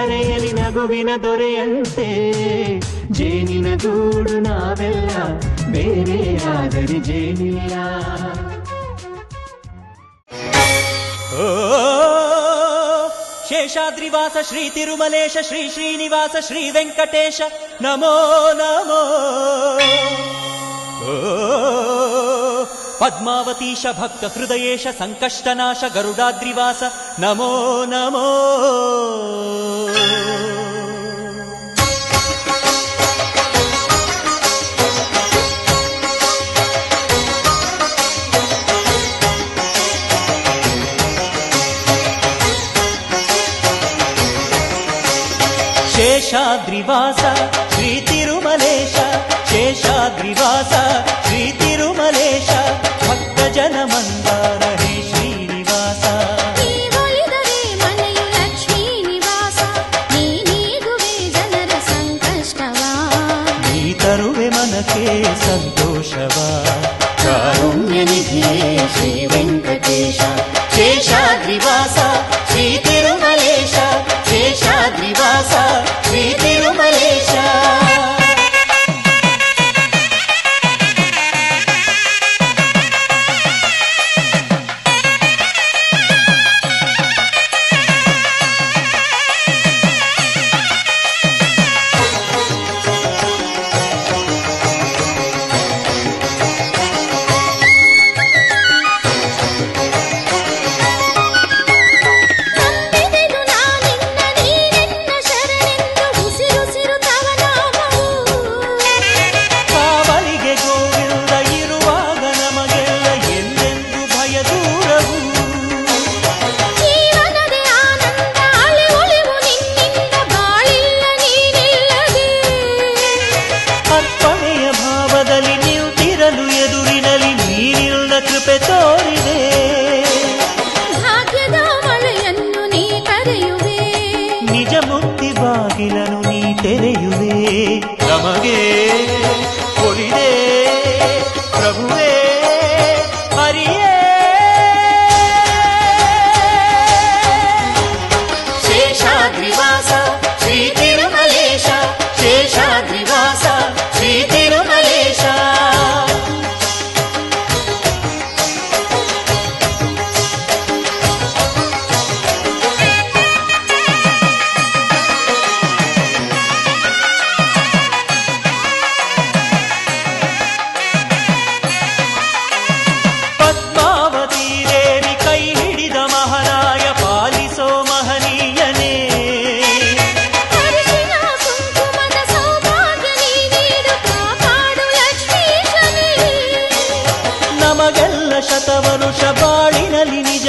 ಧರೆಯಲಿ ನಗುವಿನ ದೊರೆಯಂತೆ. ಜೇನಿನ ಗೂಡು ನಾವೆಲ್ಲ ಬೇರೆಯಾದರೆ ಜೇನಿಲ್ಲ. ಶೇಷಾದ್ರಿವಾಸ ಶ್ರೀ ತಿರುಮಲೇಶ, ಶ್ರೀ ಶ್ರೀನಿವಾಸ, ಶ್ರೀ ವೆಂಕಟೇಶ. ನಮೋ ನಮೋ. ಓ పద్మావతీశ భక్త హృదయేశ సంకష్టనాశ గరుడాద్రివాస. నమో నమో. శేషాద్రివాస శ్రీ తిరుమలేశ. శేషాద్రివాస శ్రీ తిరుమలేశ. ಭಕ್ತ ಜನ ಮಂದಾರ ಹೇ ಶ್ರೀನಿವಾಸ ನೀವೊಲಿದರೆ ಮನೆಯು ಲಕ್ಷ್ಮೀ ನಿವಾಸ ನೀ ನೀಗುವೆ ಜನರ ಸಂಕಷ್ಟವಾ ನೀ ತರುವೆ ಮನಕ್ಕೆ ಸಂತೋಷವ ಕಾರುಣ್ಯ ನಿಧಿಯೇ ಶ್ರೀ ವೆಂಕಟೇಶ ಶೇಷಾದ್ರಿವಾಸ ದೂರವು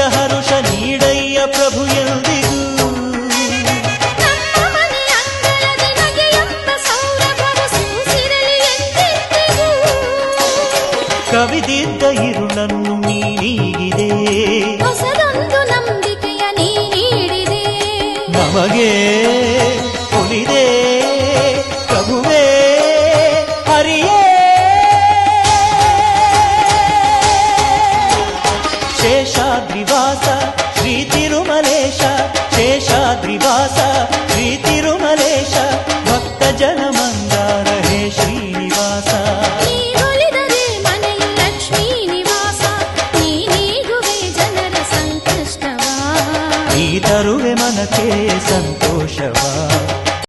ಹರುಷ ನೀಡಯ್ಯ ಪ್ರಭು ಎಂದಿಗೂ. ಕವಿದಿದ್ದ ಇರುಳನ್ನು ನೀಡಿದೆ ಹೊಸದೊಂದು ನಂಬಿಕೆಯ ನೀಡಿದೆ. ನಮಗೆ ಒಲಿದೆ శ్రీనివాస శ్రీ తిరుమలేశ భక్త జనమందార హే శ్రీనివాస. తరువే మనకే సంతోషవా.